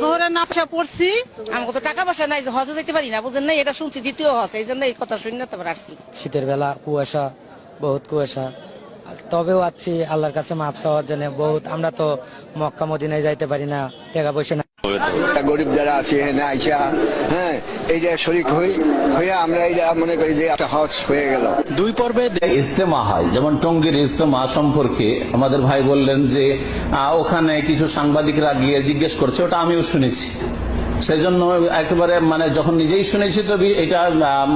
জোহরের নাচা পড়ছি। আমাকে তো টাকা পয়সা নাই হজে যেতে পারি না, বুঝেন নাই? এটা শুনছি দ্বিতীয় হজ, এই জন্য এই কথা শুনে তারপর আসছি। শীতের বেলা কুয়াশা, বহুত কুয়াশা। তবেও আছি, আল্লাহর কাছে মাপ চাওয়ার জন্য বহুত। আমরা তো মক্কা, মদিনায় যাইতে পারি না, টাকা পয়সা না গরিব যারা আছে এখানে আইসা হ্যাঁ এই যে শরিক হই হয়ে আমরা এটা মনে করি যে একটা হজ হয়ে গেল। দুই পর্বে ইজতেমা হয় যেমন টঙ্গীর ইজতেমা সম্পর্কে আমাদের ভাই বললেন যে আহ, ওখানে কিছু সাংবাদিকরা গিয়ে জিজ্ঞেস করছে ওটা আমিও শুনেছি। সেই জন্য একেবারে মানে যখন নিজেই শুনেছি তো এটা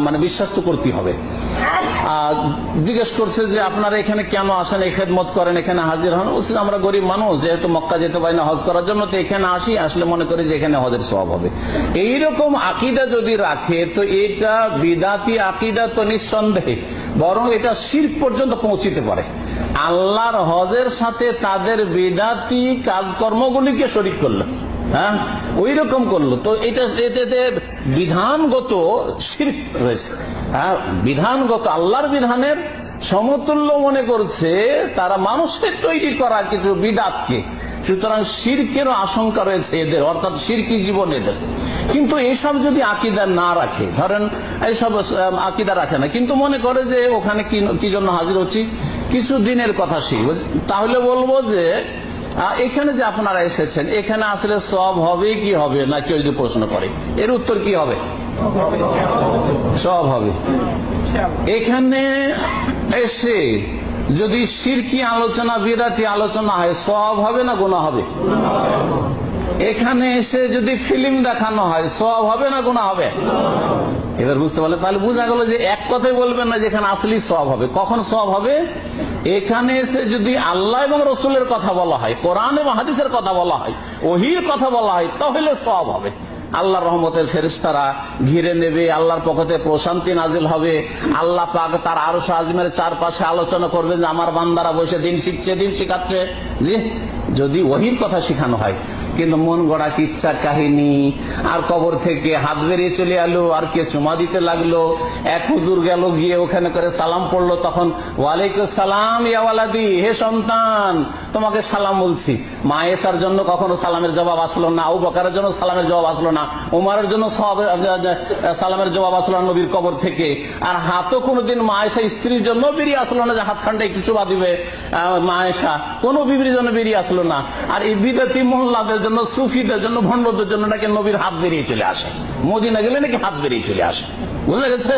মানে বিশ্বাস তো করতে হবে জিজ্ঞেস করছে যে আপনারা এখানে কেন আসেন, এই খেদমত করেন, এখানে হাজির হন? বলছে আমরা গরিব মানুষ, যেহেতু মক্কা যেতে পারি না হজ করার জন্য, তো এখানে আসি, আসলে মনে করি যে এখানে হজের স্বভাব হবে। এইরকম আকিদা যদি রাখে, তো এটা বিদাতি আকিদা তো নিঃসন্দেহে, বরং এটা শির পর্যন্ত পৌঁছিতে পারে। আল্লাহর হজের সাথে তাদের বিদাতি কাজকর্মগুলিকে শরিক করল হ্যাঁ? ওই রকম করল। তো এটা, এতে বিধানগত রয়েছে। হ্যাঁ? বিধানগত, আল্লাহর বিধানের সমতুল্য মনে করছে, তারা মানুষের তৈরি করা কিছু বিদাতকে। সুতরাং শিরকেরও আশঙ্কা রয়েছে এদের, অর্থাৎ শিরকি জীবন এদের। কিন্তু এইসব যদি আকিদা না রাখে, ধরেন, এইসব আকিদা রাখে না, কিন্তু মনে করে যে ওখানে কি জন্য হাজির হচ্ছি? কিছু দিনের কথা সেই তাহলে বলব যে এখানে যে আপনারা এসেছেন, এখানে আসলে সব হবে কি হবে না, কেউ যদি প্রশ্ন করে? এর উত্তর কি হবে? সব হবে। এখানে এসে যদি সিরকি আলোচনা বিরাটি আলোচনা হয় সব হবে না গোনা হবে? এখানে এসে যদি ফিল্ম দেখানো হয় সব হবে না গুণা হবে? এবার বুঝতে পারলে, তাহলে বোঝা গেল যে এক কথাই বলবেন না যেখানে আসলেই সব হবে। কখন সব হবে? এখানে এসে যদি আল্লাহ এবং রসুলের কথা বলা হয়, কোরআন এবং হাদিসের কথা বলা হয়, ওহির কথা বলা হয়, তাহলে সব হবে। আল্লাহ রহমতের ফেরিস্তারা ঘিরে নেবে, আল্লাহর পক্ষতে প্রশান্তি নাজিল হবে। আল্লাহ পাক তার আরও আজমের চারপাশে আলোচনা করবে যে, আমার বান্দারা বসে দিন শিখছে, দিন শিখাচ্ছে। জি? যদি ওহির কথা শেখানো হয়। কিন্তু মন গড়া কিচ্ছা কাহিনী, আর কবর থেকে হাত বেরিয়ে চলে এলো, আর কে চুমা দিতে লাগল। এক হুজুর গেল, গিয়ে ওখানে করে সালাম পড়ল, তখন, ওয়ালাইকুম সালাম ইয়াওয়ালাদি হে সন্তান, তোমাকে সালাম বলছি। মা এসার জন্য কখনো সালামের জবাব আসলো না ও বকারের জন্য সালামের জবাব আসলো না, উমারের জন্য সালামের জবাব আসলো না নবীর কবর থেকে। আর হাতও কোনোদিন মা এসা স্ত্রীর জন্য বেরিয়ে আসলো না যে হাতখানটা একটু চুবা দিবে। মা এসা কোনো বিবির জন্য বেরিয়ে আসলো না। আর এই বিদাতি মোল্লাদের জন্য, সুফিদের জন্য, ভণ্ডদের জন্য নাকি নবীর হাত বেরিয়ে চলে আসে। মদিনা গেলে নাকি হাত বেরিয়ে চলে আসে। বুঝা গেছে?